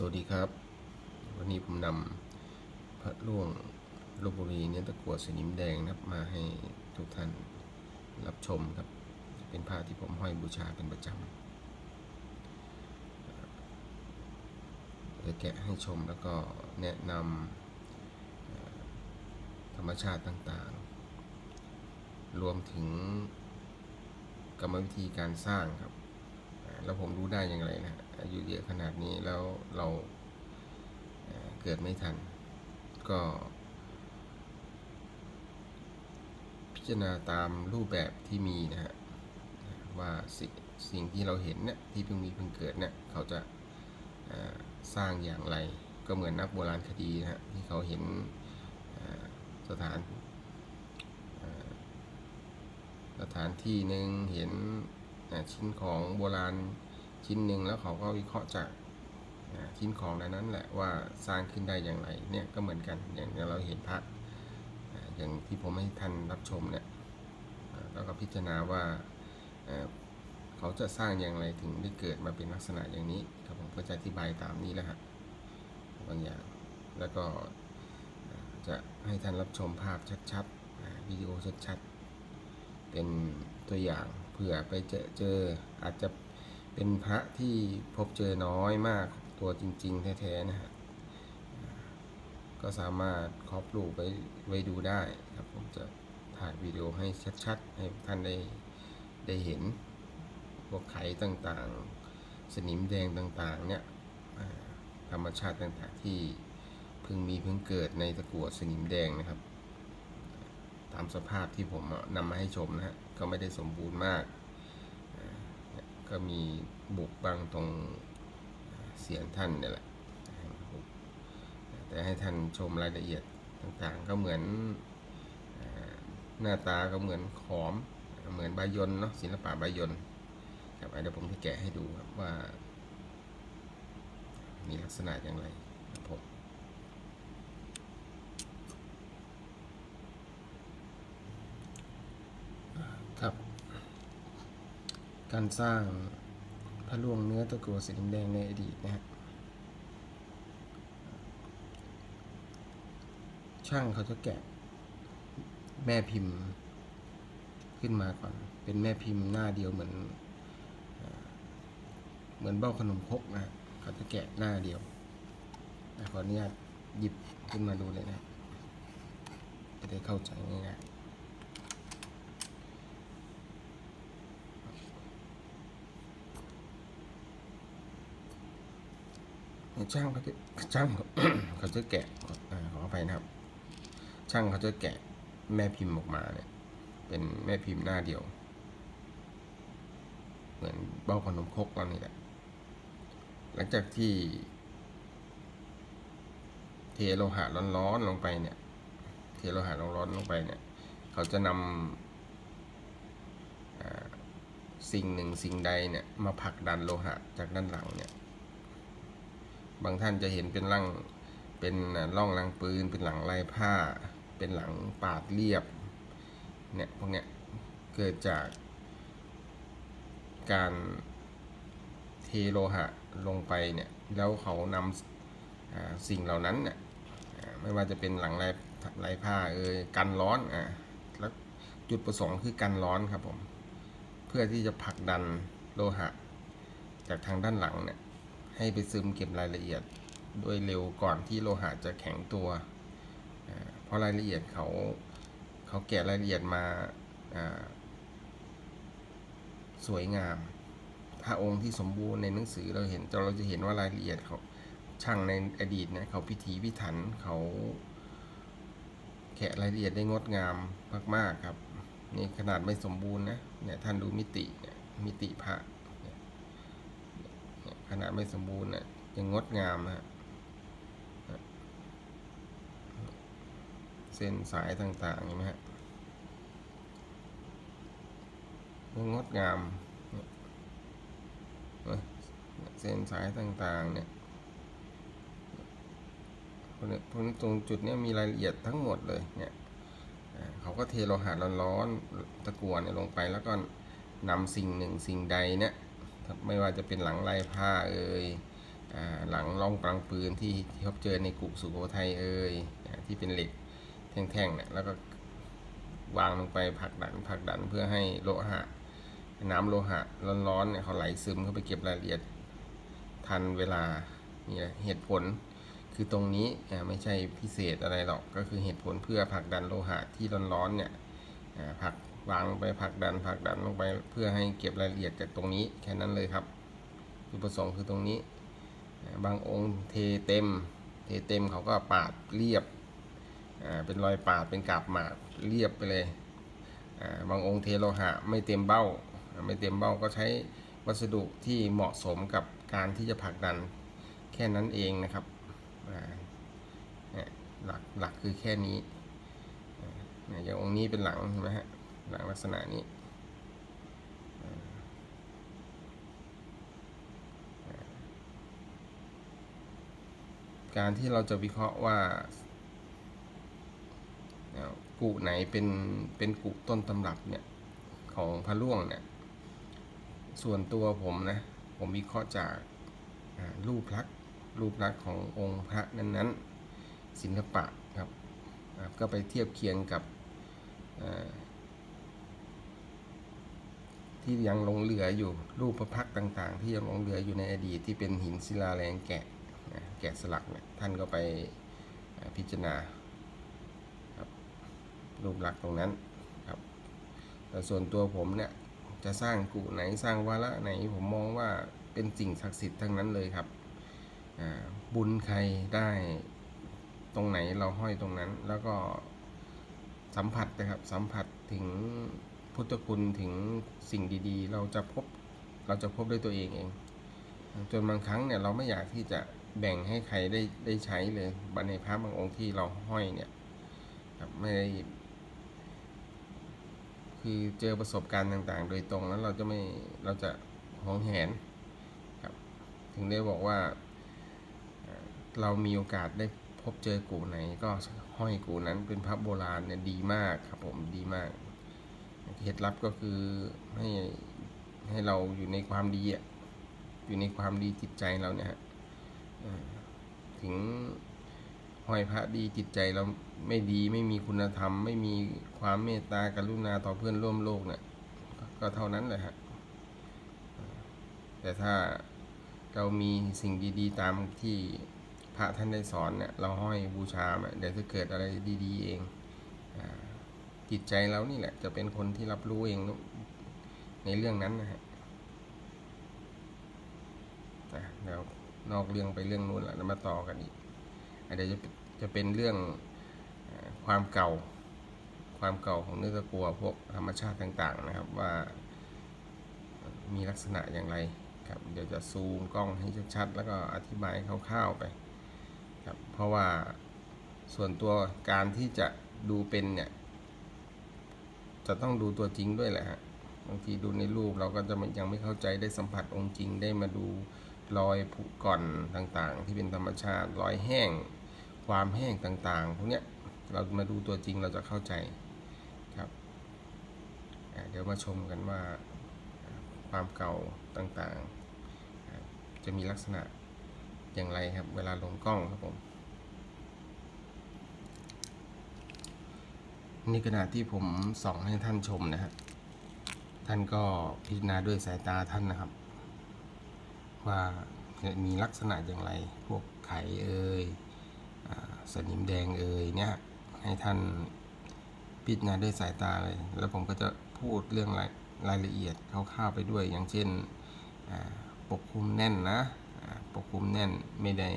สวัสดีครับ วันนี้ผมนำพระล่วงลบบุรีเนื้อตะกัวสนิมแดงนะครับมาให้ทุกท่านรับชมครับ เป็นผ้าที่ผมห้อยบูชาเป็นประจำจะแกะให้ชมแล้วก็แนะนำธรรมชาติต่างๆ รวมถึงกรรมวิธีการสร้างครับ แล้วผมรู้ได้อย่างไรนะ อายุเยอะขนาดนี้แล้วเราเกิดไม่ทัน ก็ พิจารณาตามรูปแบบที่มีนะฮะว่าสิสิ่งที่เราเห็นเนี่ยที่เพิ่งมีเพิ่งเกิดเนี่ยเขาจะสร้างอย่างไร ก็เหมือนนักโบราณคดีนะฮะที่เขาเห็นสถานสถานที่หนึ่งเห็นชิ้นของโบราณ ชิ้นหนึ่งแล้วเขาก็วิเคราะห์จากชิ้นของนั้นนั้นแหละว่าสร้างขึ้นได้อย่างไรเนี่ยก็เหมือนกันอย่างเราเห็นพระอย่างที่ผมให้ท่านรับชมเนี่ยแล้วก็พิจารณาว่าเขาจะสร้างอย่างไรถึงได้เกิดมาเป็นลักษณะอย่างนี้ครับผมก็จะอธิบายตามนี้แหละฮะบบางอย่างแล้วก็จะให้ท่านรับชมภาพชัดๆวิดีโอชัดๆเป็นตัวอย่างเผื่อไปเจอเจออาจจะ เป็นพระที่พบเจอน้อยมากตัวจริง ๆ แท้ๆนะฮะก็สามารถครอบรูปไว้ไว้ดูได้ครับ ผมจะถ่ายวิดีโอให้ชัด ๆ ให้ท่านได้ได้เห็น พวกไขต่างๆ สนิมแดงต่าง ๆ เนี่ยธรรมชาติต่างๆที่เพิ่งมีเพิ่งเกิดในตะกั่วสนิมแดงนะครับ ตามสภาพที่ผมนำมาให้ชมนะฮะก็ไม่ได้สมบูรณ์มาก ก็มีบุกบางตรงเสียงท่านเนี่ยแหละแต่ให้ท่านชมรายละเอียดต่างๆ ก็เหมือนหน้าตาก็เหมือนขอม เหมือนบายนเนาะศิลปะบายนครับเดี๋ยวผมจะแกะให้ดูครับว่า มีลักษณะอย่างไรครับผม ครับ การสร้างพระล่วงเนื้อตะกั่วสีแดงในอดีตนะฮะช่างเขาจะแกะแม่พิมพ์ขึ้นมาก่อน เป็นแม่พิมพ์หน้าเดียวเหมือน เหมือนเบ้าขนมคกนะฮะเขาจะแกะหน้าเดียวขออนุญาตหยิบขึ้นมาดูเลยนะจะได้เข้าใจง่ายๆ ช่างเขาจะช่างเขาจะแกะขออภัยนะครับ ช่างเขาจะแกะแม่พิมพ์ออกมาเนี่ย เป็นแม่พิมพ์หน้าเดียว เหมือนเบ้าขนมคกเรานี่แหละหลังจากที่ เทโลหะร้อนๆลงไปเนี่ย เทโลหะร้อนๆลงไปเนี่ย เขาจะนำสิ่งหนึ่งสิ่งใดเนี่ยมาผลักดันโลหะจากด้านหลังเนี่ย บางท่านจะเห็นเป็นร่างเป็นร่องรางปืน เป็นหลังลายผ้า เป็นหลังปาดเรียบเนี่ยพวกเนี้ยเกิดจากการเทโลหะลงไปเนี่ยแล้วเขานำสิ่งเหล่านั้นเนี่ยไม่ว่าจะเป็นหลังลายลายผ้าเอยกันร้อนอ่าแล้วจุดประสงค์คือกันร้อนครับผมเพื่อที่จะผลักดันโลหะ จากทางด้านหลังเนี่ย ให้ไปซึมเก็บรายละเอียดโดยเร็วก่อนที่โลหะจะแข็งตัว เพราะรายละเอียดเขาเขาแกะรายละเอียดมาอ่าสวยงาม ถ้าองค์ที่สมบูรณ์ในหนังสือเราเห็นเราจะเห็นว่ารายละเอียดเขาช่างในอดีตเนี่ยเขาพิถีพิถันเขาแกะรายละเอียดได้งดงามมากๆครับนี่ขนาดไม่สมบูรณ์นะเนี่ยท่านดูมิติเนี่ยมิติพระ ขนาดไม่สมบูรณ์น่ะยังงดงามนะฮะเส้นสายต่างๆเห็นไหมฮะยังงดงาม เส้นสายต่างๆเนี่ยพวกนี้นตรงจุดเนี้ยมีรายละเอียดทั้งหมดเลยเนี่ยเขาก็เทโลหะร้อนๆตะกั่วเนี่ยลงไปแล้วก็นำสิ่งหนึ่งสิ่งใดเนี่ย ไม่ว่าจะเป็นหลังลายผ้าเอ่ยหลังร่องกลางปืนที่ที่พบเจอในกุสุโขทัยเอ่ยที่เป็นเหล็กแท่งๆเนี่ยแล้วก็วางลงไปผักดันผักดันเพื่อให้โลหะ น้ำโลหะร้อนๆเนี่ยเขาไหลซึมเข้าไปเก็บรายละเอียดทันเวลานี่แหละเหตุผลคือตรงนี้ไม่ใช่พิเศษอะไรหรอกก็คือเหตุผลเพื่อผักดันโลหะที่ร้อนๆเนี่ยผัก วางลงไปผลักดันผลักดันลงไป เพื่อให้เก็บรายละเอียดจากตรงนี้แค่นั้นเลยครับจุดประสงค์คือตรงนี้ บางองค์เทเต็ม เทเต็มเขาก็ปาดเรียบเป็นรอยปาดเป็นกาบหมากเรียบไปเลยบางองค์เทโลหะไม่เต็มเบ้า ไม่เต็มเบ้าก็ใช้วัสดุที่เหมาะสมกับการที่จะผลักดันแค่นั้นเองนะครับหลักหลักคือแค่นี้อยอย่างองค์นี้เป็นหลังเห็นไหมฮะ หลังลักษณะนี้อ่าการที่เราจะวิเคราะห์ว่ากุไหนเป็นเป็นกุต้นตำรับเนี่ยของพระล่วงเนี่ยส่วนตัวผมนะผมวิเคราะห์จากรูปลักษณ์รูปลักษณ์ขององค์พระนั้นๆศิลปะครับก็ไปเทียบเคียงกับ ที่ยังหลงเหลืออยู่รูปพระพักตร์ต่างๆ ที่ยังหลงเหลืออยู่ในอดีตที่เป็นหินศิลาแรงแกะแกะสลักเนี่ยท่านก็ไปพิจารณาครับรูปหลักตรงนั้นครับแต่ส่วนตัวผมเนี่ยจะสร้างกุไหนสร้างวาระไหนผมมองว่าเป็นสิ่งศักดิ์สิทธิ์ทั้งนั้นเลยครับบุญใครได้ตรงไหนเราห้อยตรงนั้น แล้วก็สัมผัสนะครับสัมผัสถึง พุทธคุณถึงสิ่งดีๆ เราจะพบเราจะพบด้วยตัวเองเอง จนบางครั้งเนี่ยเราไม่อยากที่จะแบ่งให้ใครได้ได้ใช้เลยบันในพระบางองค์ที่เราห้อยเนี่ยครับไม่ได้คือเจอประสบการณ์ต่างๆ โดยตรงแล้วเราจะไม่เราจะหวงแหนครับถึงได้บอกว่าเรามีโอกาสได้พบเจอกูไหนก็ห้อยกูนั้นเป็นพระโบราณเนี่ยดีมากครับผมดีมาก เคล็ดลับก็คือให้ให้เราอยู่ในความดีอะอยู่ในความดีจิตใจเราเนี่ยฮะถึงห้อยพระดีจิตใจเราไม่ดีไม่มีคุณธรรม ไม่มีความเมตตากรุณาต่อเพื่อนร่วมโลกเนี่ยก็ก็เท่านั้นแหละฮะแต่ถ้าเรามีสิ่งดีๆ ตามที่พระท่านได้สอนเนี่ยเราห้อยบูชาเดี๋ยวจะเกิดอะไรดี ๆ เอง จิตใจเรานี่แหละ จะเป็นคนที่รับรู้เองในเรื่องนั้นนะฮะอะเดี๋ยวนอกเรื่องไปเรื่องนู้นแล้วเดี๋ยวมาต่อกันอีกอันเดี๋ยวจะจะเป็นเรื่องความเก่า ความเก่าของเนื้อตะกัวพวกธรรมชาติต่าง ๆ นะครับ ว่ามีลักษณะอย่างไรครับเดี๋ยวจะซูมกล้องให้ชัดๆ แล้วก็อธิบายคร่าวๆไปครับเพราะว่าส่วนตัวการที่จะดูเป็นเนี่ย จะต้องดูตัวจริงด้วยแหละฮะบางทีดูในรูปเราก็จะยังไม่เข้าใจได้สัมผัสองค์จริงได้มาดูรอยผุก่อนต่างๆ ที่เป็นธรรมชาติรอยแห้ง ความแห้งต่างๆพวกเนี้ยเรามาดูตัวจริงเราจะเข้าใจครับเดี๋ยวมาชมกันว่าความเก่าต่างๆ จะมีลักษณะอย่างไรครับ เวลาลงกล้องครับผม นี่ขณะที่ผมส่องให้ท่านชมนะฮะท่านก็พิจารณาด้วยสายตาท่านนะครับ ว่ามีลักษณะอย่างไร พวกไข่เอ่ยอสนิมแดงเอ่ยเนี่ยให้ท่านพิจารณาด้วยสายตาเลย แล้วผมก็จะพูดเรื่องรายรายละเอียดคร่าวๆไปด้วย อย่างเช่นปกคลุมแน่นนะปกคลุมแน่นไม่ได้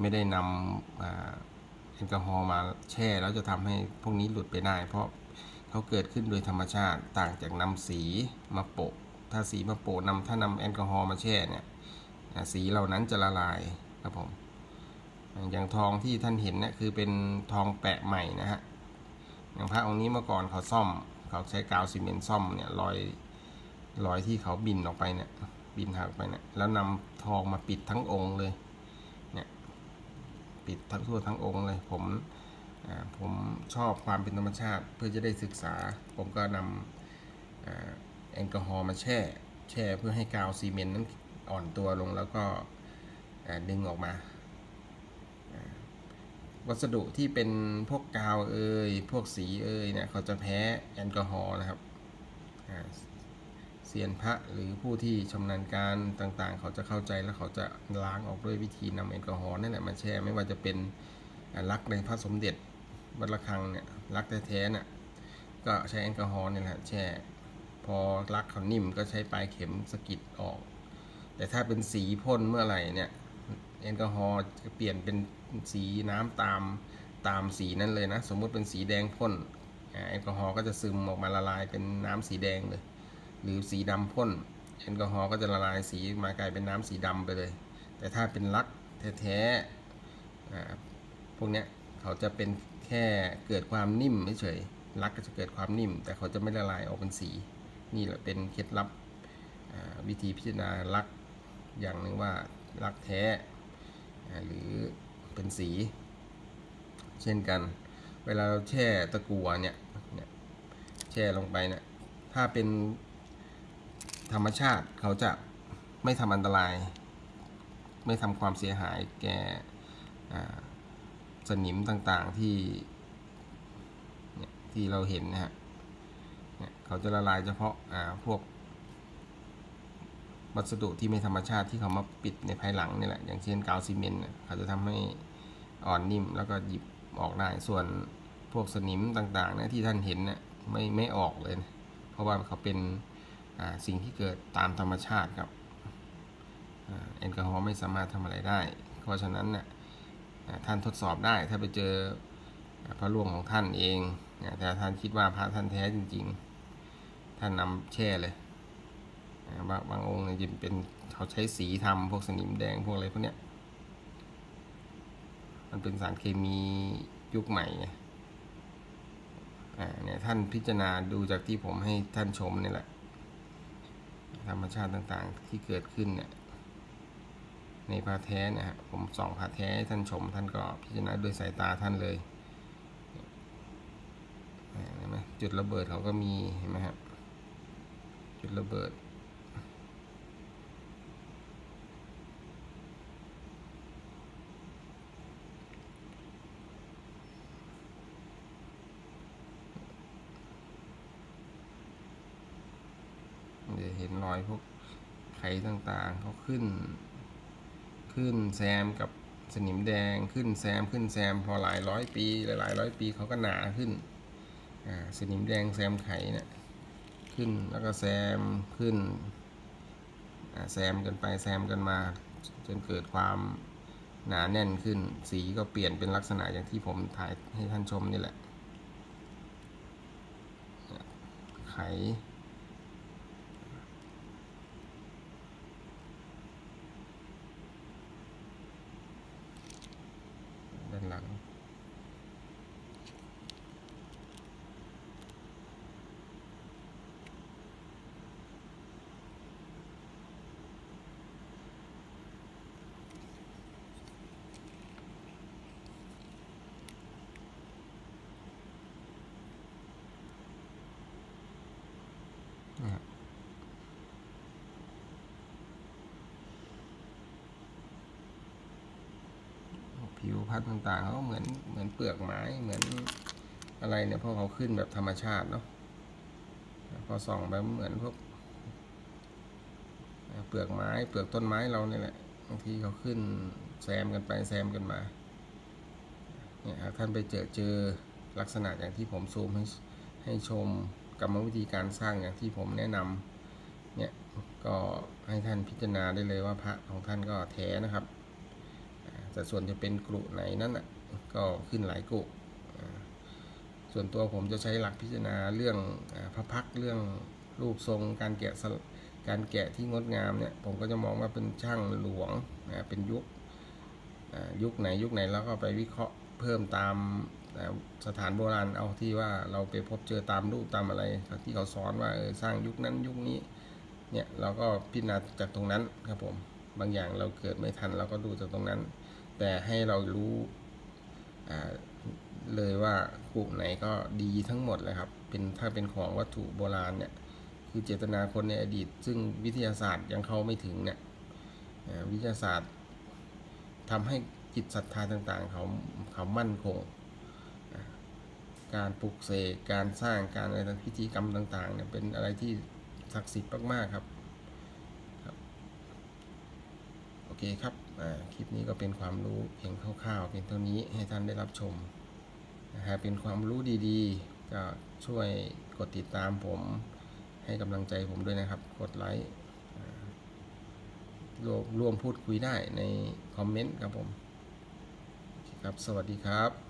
ไม่ได้นำ แอลกอฮอล์มาแช่แล้วจะทำให้พวกนี้หลุดไปได้ เพราะเขาเกิดขึ้นโดยธรรมชาติต่างจากนำสีมาโปะ ถ้าสีมาโปะนำถ้านำแอลกอฮอล์มาแช่เนี่ยสีเหล่านั้นจะละลายครับผมอย่างทองที่ท่านเห็นเนี่ยคือเป็นทองแปะใหม่นะฮะอย่างพระองค์นี้เมื่อก่อนเขาซ่อม เขาใช้กาวซีเมนต์ซ่อมเนี่ยรอยรอยที่เขาบินออกไปเนี่ยบินหักไปเนี่ยแล้วนำทองมาปิดทั้งองค์เลย ปิดทั้งทั่วทั้งองค์เลย ผมผมชอบความเป็นธรรมชาติเพื่อจะได้ศึกษา ผมก็นำแอลกอฮอล์มาแช่ แช่เพื่อให้กาวซีเมนต์นั้นอ่อนตัวลงแล้วก็ดึงออกมา วัสดุที่เป็นพวกกาวเอ่ยพวกสีเอ่ยเนี่ยเขาจะแพ้แอลกอฮอล์นะครับ เซียนพระหรือผู้ที่ชำนาญการต่างๆ เขาจะเข้าใจแล้วเขาจะล้างออกด้วยวิธีนำแอลกอฮอล์นั่นแหละมาแช่ไม่ว่าจะเป็นอ่าลักในพระสมเด็จวัดระฆังเนี่ยลักแท้ๆเนี่ยก็ใช้แอลกอฮอล์นี่แหละแช่พอลักเขานิ่มก็ใช้ปลายเข็มสกิดออก แต่ถ้าเป็นสีพ่นเมื่อไหร่เนี่ยแอลกอฮอล์จะเปลี่ยนเป็นสีน้ำตามตามสีนั้นเลยนะ สมมุติเป็นสีแดงพ่นแอลกอฮอล์ก็จะซึมออกมาละลายเป็นน้ำสีแดงเลย หรือสีดำพ่นแอลกอฮอล์ก็จะละลายสีมากลายเป็นน้ำสีดำไปเลย แต่ถ้าเป็นลักแท้ๆพวกเนี้ยเขาจะเป็นแค่เกิดความนิ่มเฉยลักก็จะเกิดความนิ่ม แต่เขาจะไม่ละลายออกเป็นสี นี่แหละเป็นเคล็ดลับวิธีพิจารณาลักอย่างหนึ่งว่าลักแท้หรือเป็นสี เช่นกัน เวลาเราแช่ตะกั่วเนี่ยเนี่ยแช่ลงไปเนี่ยถ้าเป็น ธรรมชาติเขาจะไม่ทำอันตราย ไม่ทำความเสียหายแก่สนิมต่างๆที่ที่เราเห็นนะฮะเขาจะละลายเฉพาะาพวกวัสดุที่ไม่ธรรมชาติที่เขามาปิดในภายหลังนี่แหละ อย่างเช่นกาวซีเมนต์เขาจะทำให้อ่อนนิ่มแล้วก็หยิบออกได้ส่วนพวกสนิมต่างๆนี่ยที่ท่านเห็นเนี่ยไม่ไม่ออกเลยนะเพราะว่าเขาเป็น สิ่งที่เกิดตามธรรมชาติครับแอลกอฮอล์ไม่สามารถทำอะไรได้ เพราะฉะนั้นเนี่ยท่านทดสอบได้ ถ้าไปเจอพระร่วงของท่านเองแต่ท่านคิดว่าพระท่านแท้จริง ๆ ท่านนำแช่เลยนะบางบางองค์เนี่ยจะเป็นเขาใช้สีทำพวกสนิมแดงพวกอะไรพวกเนี้ยมันเป็นสารเคมียุคใหม่ไงอ่าเนี่ยท่านพิจารณาดูจากที่ผมให้ท่านชมนี่แหละ ธรรมชาติต่างๆ ที่เกิดขึ้นเนี่ยในพาแท้นะฮะผมส่องพาแท้ให้ท่านชมท่านก็พิจารณาด้วยสายตาท่านเลยเห็นไหมจุดระเบิดเขาก็มีเห็นไหมครับจุดระเบิด เดี๋ยวเห็น รอยพวกไขต่างๆเขาขึ้น ขึ้นแซมกับสนิมแดงขึ้นแซมขึ้นแซมพอหลายร้อยปีหลายร้อยปีเขาก็หนาขึ้นสนิมแดงแซมไขเนี่ยขึ้นแล้วก็แซมขึ้นแซมกันไปแซมกันมา จนเกิดความหนาแน่นขึ้น สีก็เปลี่ยนเป็นลักษณะอย่างที่ผมถ่ายให้ท่านชมนี่แหละไข ด้านหลัง นะครับผิว พัดต่างๆเขาเหมือนเหมือนเปลือกไม้เหมือนอะไรเนี่ยพราะเขาขึ้นแบบธรรมชาติเนาะพอส่องไปเหมือนพวกเปลือกไม้เปลือกต้นไม้เราเนี่ยแหละบางทีเขาขึ้นแซมกันไปแซมกันมาเนี่ยท่านไปเจอเจอลักษณะอย่างที่ผมซูมให้ให้ชมกรรมวิธีการสร้างอย่างที่ผมแนะนำเนี่ยก็ให้ท่านพิจารณาได้เลยว่าพระของท่านก็แท้นะครับ แต่ส่วนจะเป็นกรุไหนนั่นน่ะก็ขึ้นหลายกรุอ่ส่วนตัวผมจะใช้หลักพิจารณาเรื่องอพระพักเรื่องรูปทรง การแกะการแกะที่งดงามเนี่ยผมก็จะมองว่าเป็นช่างหลวงเป็นยุคยุคไหนยุคไหนแล้วก็ไปวิเคราะห์เพิ่มตามสถานโบราณเอาที่ว่าเราไปพบเจอตามรูปตามอะไรที่เขาสอนว่าเออสร้างยุคนั้นยุคนี้เนี่ยเราก็พิจารณาจากตรงนั้นครับผมบางอย่างเราเกิดไม่ทันเราก็ดูจากตรงนั้น แต่ให้เรารู้เลยว่ากลุ่มไหนก็ดีทั้งหมดเลยครับ เป็นถ้าเป็นของวัตถุโบราณเนี่ย คือเจตนาคนในอดีต ซึ่งวิทยาศาสตร์ยังเข้าไม่ถึงเนี่ยวิทยาศาสตร์ทำให้จิตศรัทธาต่างๆ เขาเขามั่นคง การปลุกเสกการสร้างการอะไรต่างพิธีกรรมต่างๆเนี่ยเป็นอะไรที่ศักดิ์สิทธิ์มากๆครับ โอ เคครับคลิปนี้ก็เป็นความรู้เพียงคร่าวๆเป็นเท่านี้ให้ท่านได้รับชมนะฮะเป็นความรู้ดีๆ ก็ช่วยกดติดตามผม ให้กำลังใจผมด้วยนะครับ กดไลค์รวมร่วมพูดคุยได้ในคอมเมนต์ครับผมครับ สวัสดีครับ